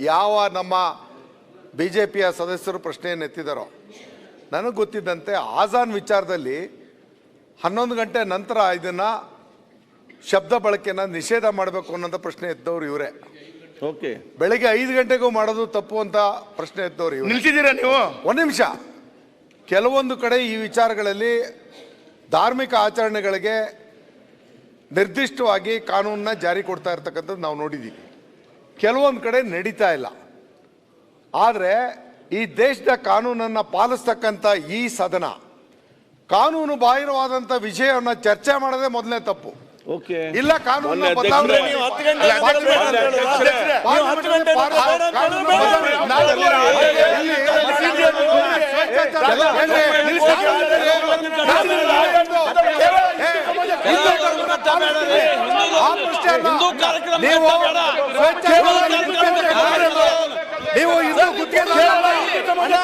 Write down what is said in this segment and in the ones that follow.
ಯಾವ ನಮ್ಮ B J ಪಿಯ ಸದಸ್ಯರು ಪ್ರಶ್ನೆಯನ್ನು ಎತ್ತಿದಾರೋ ನನಗೆ ಗೊತ್ತಿದ್ದಂತೆ ಆಜಾನ್ ವಿಚಾರದಲ್ಲಿ ಹನ್ನೊಂದು ಗಂಟೆ ನಂತರ ಇದನ್ನು ಶಬ್ದ ಬಳಕೆನ ನಿಷೇಧ ಮಾಡಬೇಕು ಅನ್ನೋಂಥ ಪ್ರಶ್ನೆ ಎದ್ದವ್ರು ಇವರೇ. ಓಕೆ. ಬೆಳಗ್ಗೆ ಐದು ಗಂಟೆಗೂ ಮಾಡೋದು ತಪ್ಪು ಅಂತ ಪ್ರಶ್ನೆ ಎದ್ದವ್ರು ಇವ್ರು. ನಿಲ್ಸಿದ್ದೀರಾ ನೀವು? ಒಂದು ನಿಮಿಷ. ಕೆಲವೊಂದು ಕಡೆ ಈ ವಿಚಾರಗಳಲ್ಲಿ ಧಾರ್ಮಿಕ ಆಚರಣೆಗಳಿಗೆ ನಿರ್ದಿಷ್ಟವಾಗಿ ಕಾನೂನನ್ನ ಜಾರಿ ಕೊಡ್ತಾ ಇರ್ತಕ್ಕಂಥದ್ದು ನಾವು ನೋಡಿದ್ದೀವಿ ಕೆಲವೊಂದು ಕಡೆ ನಡೀತಾ ಇಲ್ಲ ಆದರೆ ಈ ದೇಶದ ಕಾನೂನನ್ನು ಪಾಲಿಸ್ತಕ್ಕಂಥ ಈ ಸದನ ಕಾನೂನು ಬಾಹಿರವಾದಂಥ ವಿಷಯವನ್ನು ಚರ್ಚೆ ಮಾಡೋದೇ ಮೊದಲನೇ ತಪ್ಪು ಓಕೆ ಇಲ್ಲ ಕಾನೂನು ಬದಲಾವಣೆ ಅಧ್ಯಕ್ಷರೇ, ನೀವು ಹತ್ತು ಗಂಟೆ ಮಾತಾಡ್ಬೇಡ ಅಂತ ಹೇಳಿದ್ರೆ ಅಧ್ಯಕ್ಷರೇ, ನೀವು ಹತ್ತು ಗಂಟೆ ಮಾತಾಡ್ಬೇಡ ಅಂತ ಹೇಳಿದ್ರೆ ಹಿಂದೂ ಕಾರ್ಯಕ್ರಮ ನೀವು ಬೇಡ. ನೀವು ಹಿಂದೂ ಗುತ್ತಿಗೆ ನಾವು ಆಗುದಿಲ್ಲ. ನೀವು ಆಗೋದೇ ಹೇಳಿ.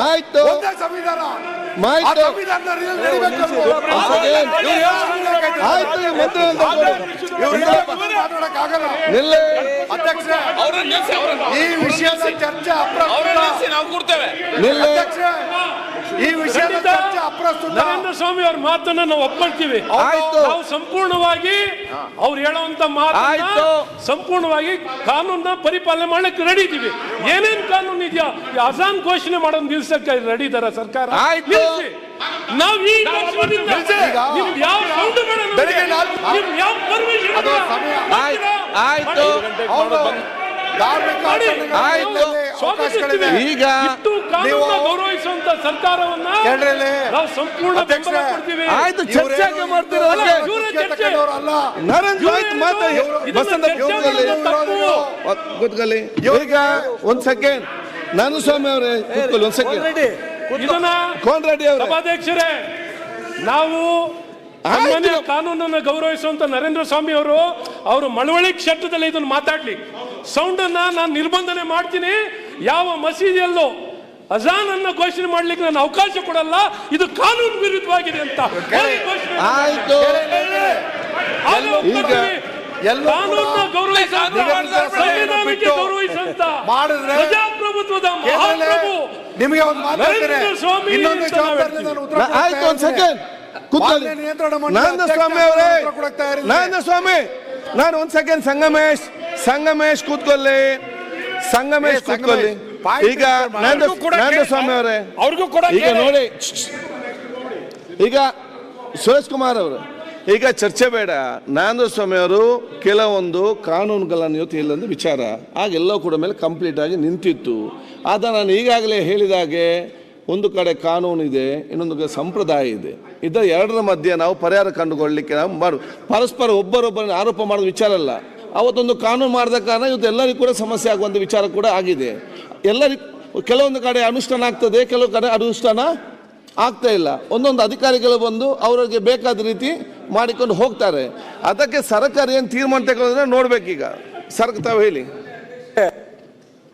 ಆಯ್ತು. ಒಂದೇ ಸಂವಿಧಾನ. ಆ ಆಯ್ತು ಸಂವಿಧಾನದ ರೀತಿಯಲ್ಲಿ ನಡಿಬೇಕು ಈ. ಇವ್ರು ಮಾತಾಡಕ್ಕಾಗಲ್ಲ. ಅಧ್ಯಕ್ಷರೇ ಅವ್ರನ್ನ ನಿಲ್ಸಿ ಅವ್ರನ್ನ ಈ ವಿಷಯದ ಚರ್ಚೆ ಅವ್ರನ್ನ ಅಪ್ರಸ್ತುತ ನಿಲ್ಸಿ ನಾವು ಕೂರ್ತೇವೆ. ನಿಲ್ಲಿ. ಅಧ್ಯಕ್ಷರೇ ಈ ವಿಷಯದ ನರೇಂದ್ರ ಸ್ವಾಮಿ ಅವ್ರ ಮಾತನ್ನ ನಾವು ಒಪ್ಕೊಳ್ತೀವಿ. ಆಯ್ತು. ನಾವು ಸಂಪೂರ್ಣವಾಗಿ ಅವ್ರು ಹೇಳುವಂತ ಮಾತು. ಸಂಪೂರ್ಣವಾಗಿ ಕಾನೂನ ಪರಿಪಾಲನೆ ಮಾಡಕ್ ರೆಡಿ ಇದೀವಿ ಏನೇನ್ ಕಾನೂನು ಇದೆಯಾ? ಈ ಅಜಾನ್ ಘೋಷಣೆ ಮಾಡೋದು ನಿಲ್ಸಕ್ಕೆ ರೆಡಿ ಇದಾರ ಸರ್ಕಾರ. ನಾವ್ ಈ ಯಾವ. ಈಗ ಇಟ್ಟು ಕಾನೂನ ನೀವು- ಗೌರವಿಸುವಂತ ಸರ್ಕಾರವನ್ನ. ನಾವು ಸಂಪೂರ್ಣ ಬೆಂಬಲ. ಕೊಡ್ತೀವಿ. ಆಯ್ತು ಚರ್ಚೆಗೆ ಚರ್ಚೆ. ಮಾಡ್ತೀರಾ ನರೇಂದ್ರ ಆಯ್ತು ಮಾತಾಡಿ ಬಸಂತ ಕೂತ್ಕೊಳ್ಳಿ ಈಗ ಒಂದ್ ಸೆಕೆಂಡ್. ನಾನು ಸ್ವಾಮಿ ಅವರೇ ಕೂತ್ಕೊಳ್ಳಿ ಒಂದ್ ಸೆಕೆಂಡ್. ಇದನ್ನ ಕೋನ್ ರೆಡಿ ಅವರೇ. ಸಭಾಧ್ಯಕ್ಷರೇ ನಾವು. ಸಾಮಾನ್ಯ ಕಾನೂನನ್ನು ಗೌರವಿಸುವಂತ ನರೇಂದ್ರ ಸ್ವಾಮಿ ಅವರು ಅವರು ಮಳವಳ್ಳಿ ಕ್ಷೇತ್ರದಲ್ಲಿ ಇದನ್ನು ಮಾತಾಡ್ಲಿ. ಸೌಂಡನ್ನ ಅನ್ನ ನಾನು ನಿರ್ಬಂಧನೆ ಮಾಡ್ತೀನಿ. ಯಾವ ಮಸೀದಿಯಲ್ಲೂ ಅಜಾನ್ ಅನ್ನ ಘೋಷಣೆ ಮಾಡ್ಲಿಕ್ಕೆ ನಾನು ಅವಕಾಶ ಕೊಡಲ್ಲ. ಇದು ಕಾನೂನು ವಿರುದ್ಧವಾಗಿದೆ ಅಂತ ಮಾಡಿ. ಆಯ್ತು. ಕೂಡ. ಕಾನೂನನ್ನ ಸಂವಿಧಾನಕ್ಕೆ ಬಿಟ್ಟು ಮಾಡಿದ್ರೆ ಪ್ರಜಾಪ್ರಭುತ್ವದ ಮಹಾಪ್ರಭು ನಿಮಗೆ ಒಂದು ಮಾತಾಡ್ತಾರೆ ಸ್ವಾಮಿ ಇನ್ನೊಂದು ಜವಾಬ್ದಾರಿ ನಾವು ನಾನು ಉತ್ತರ ಆಯ್ತು ಒಂದ್ ಸೆಕೆಂಡ್ ಕೂತ್ಕೊಳ್ಳಿ. ಮಾನ್ಯ ನಿಯಂತ್ರಣ ನರೇಂದ್ರ ಅಧ್ಯಕ್ಷ ಸ್ವಾಮಿ ಅವರೇ. ನರೇಂದ್ರ ಸ್ವಾಮಿ ನಾನು ಒಂದು ಸೆಕೆಂಡ್ ಸಂಗಮೇಶ್ ಸಂಗಮೇಶ್ ಕೂತ್ಕೊಳ್ಳಿ. ಸಂಗಮೇಶ್ ಕೂತ್ಕೊಳ್ಳಿ. ಈಗ ಸ್ವಾಮಿ ಅವರೇ ಅವ್ರಿಗೂ ಕೂಡ ಈಗ ನೋಡಿ ಈಗ ಸುರೇಶ್ ಕುಮಾರ್ ಅವರು ಈಗ ಚರ್ಚೆ ಬೇಡ. ನಾರಾಯಣಸ್ವಾಮಿ ಸ್ವಾಮಿ ಅವರು ಕೆಲವೊಂದು ಕಾನೂನುಗಳನ್ನು ಇವತ್ತು ಇಲ್ಲೊಂದು ವಿಚಾರ. ಆಗೆಲ್ಲವೂ ಕೂಡ ಮೇಲೆ ಕಂಪ್ಲೀಟ್ ಆಗಿ ನಿಂತಿತ್ತು. ಆದ ನಾನು ಈಗಾಗಲೇ ಹೇಳಿದಾಗೆ ಒಂದು ಕಡೆ ಕಾನೂನು ಇದೆ ಇನ್ನೊಂದು ಕಡೆ ಸಂಪ್ರದಾಯ ಇದೆ. ಇದರ ಎರಡರ ಮಧ್ಯೆ ನಾವು ಪರಿಹಾರ ಕಂಡುಕೊಳ್ಳಲಿಕ್ಕೆ ನಾವು ಮಾಡು. ಪರಸ್ಪರ ಒಬ್ಬರೊಬ್ಬರನ್ನು ಆರೋಪ ಮಾಡೋದು ವಿಚಾರ ಅಲ್ಲ. ಅವತ್ತೊಂದು ಕಾನೂನು ಮಾಡಿದ ಕಾರಣ ಇವತ್ತು ಎಲ್ಲರಿಗೂ ಕೂಡ ಸಮಸ್ಯೆ ಆಗುವಂಥ ವಿಚಾರ ಕೂಡ ಆಗಿದೆ. ಎಲ್ಲರಿಗೂ ಕೆಲವೊಂದು ಕಡೆ ಅನುಷ್ಠಾನ ಆಗ್ತದೆ, ಕೆಲವು ಕಡೆ ಅನುಷ್ಠಾನ ಆಗ್ತಾ ಇಲ್ಲ. ಒಂದೊಂದು ಅಧಿಕಾರಿಗಳು ಬಂದು ಅವರಿಗೆ ಬೇಕಾದ ರೀತಿ ಮಾಡಿಕೊಂಡು ಹೋಗ್ತಾರೆ. ಅದಕ್ಕೆ ಸರ್ಕಾರ ಏನು ತೀರ್ಮಾನ ತಗೊಳ್ಳೋದ್ರೆ ನೋಡ್ಬೇಕೀಗ. ಸರ್ಕ ತಾವು ಹೇಳಿ.